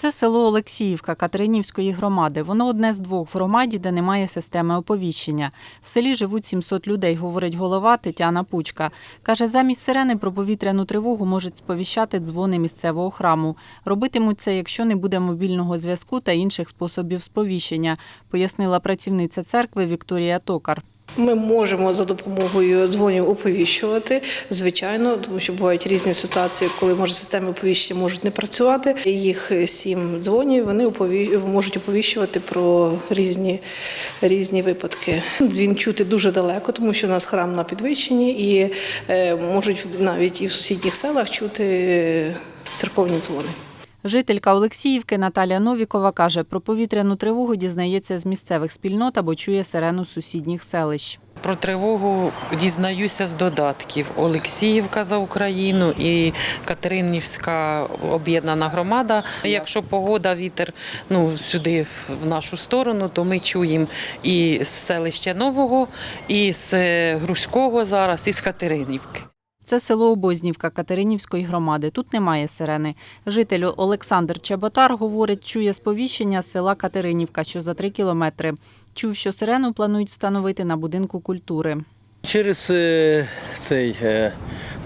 Це село Олексіївка Катеринівської громади. Воно одне з двох в громаді, де немає системи оповіщення. В селі живуть 700 людей, говорить голова Тетяна Пучка. Каже, замість сирени про повітряну тривогу можуть сповіщати дзвони місцевого храму. Робитимуть це, якщо не буде мобільного зв'язку та інших способів сповіщення, пояснила працівниця церкви Вікторія Токар. Ми можемо за допомогою дзвонів оповіщувати, звичайно, тому що бувають різні ситуації, коли може системи оповіщення можуть не працювати. Їх сім дзвонів вони опові... можуть оповіщувати про різні, різні випадки. Дзвін чути дуже далеко, тому що у нас храм на підвищенні, і е, можуть навіть і в сусідніх селах чути е, церковні дзвони. Жителька Олексіївки Наталія Новікова каже, про повітряну тривогу дізнається з місцевих спільнот або чує сирену сусідніх селищ. Про тривогу дізнаюся з додатків. Олексіївка за Україну і Катеринівська об'єднана громада. Якщо погода, вітер ну, сюди в нашу сторону, то ми чуємо і з селища Нового, і з Грузького зараз, і з Катеринівки. Це село Обознівка Катеринівської громади. Тут немає сирени. Житель Олександр Чеботар говорить, чує сповіщення з села Катеринівка, що за три кілометри. Чув, що сирену планують встановити на будинку культури. Через е, цей е,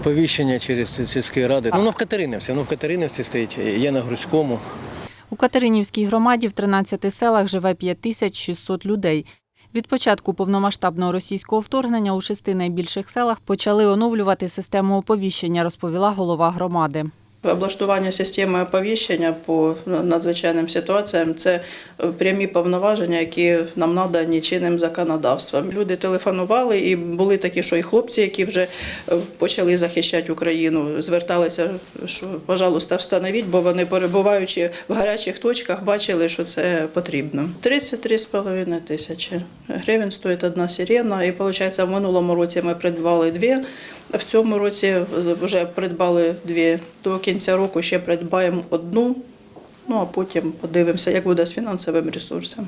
повіщення через сільської ради. Ну, воно в Катеринівці, воно в Катеринівці стоїть, є на Грузькому. У Катеринівській громаді в 13 селах живе 5600 людей. Від початку повномасштабного російського вторгнення у шести найбільших селах почали оновлювати систему оповіщення, розповіла голова громади. Облаштування системи оповіщення по надзвичайним ситуаціям це прямі повноваження, які нам надані чинним законодавством. Люди телефонували, і були такі, що і хлопці, які вже е, почали захищати Україну, зверталися, що, пожалуйста, встановіть, бо вони, перебуваючи в гарячих точках, бачили, що це потрібно. 33,5 тисячі гривень стоїть одна сирена, і виходить, в минулому році ми придбали дві. В цьому році вже придбали дві. До кінця року ще придбаємо одну, ну а потім подивимося, як буде з фінансовим ресурсом.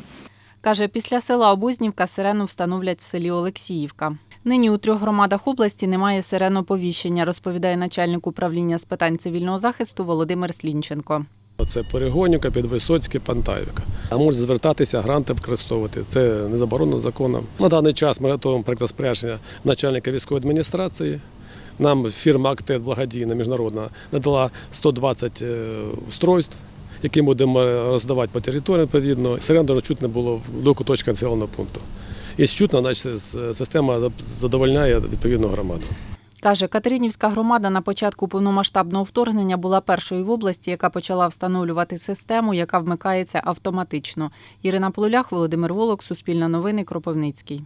Каже, після села Обознівка сирену встановлять в селі Олексіївка. Нині у трьох громадах області немає сиреноповіщення, розповідає начальник управління з питань цивільного захисту Володимир Слінченко. Це Перегонівка, Підвисоцьке, Пантаївка. А можуть звертатися, гранти використовувати. Це не заборонено законом. На даний час ми готуємо проєкт розпорядження начальника військової адміністрації. Нам фірма Актет благодійна міжнародна надала 120 е, устройств, які будемо роздавати по території відповідно. Сирен чутно було в двох куточках населеного пункту. Якщо чутно, значить система задовольняє відповідну громаду. Каже, Катеринівська громада на початку повномасштабного вторгнення була першою в області, яка почала встановлювати систему, яка вмикається автоматично. Ірина Полулях, Володимир Волок, Суспільне новини, Кропивницький.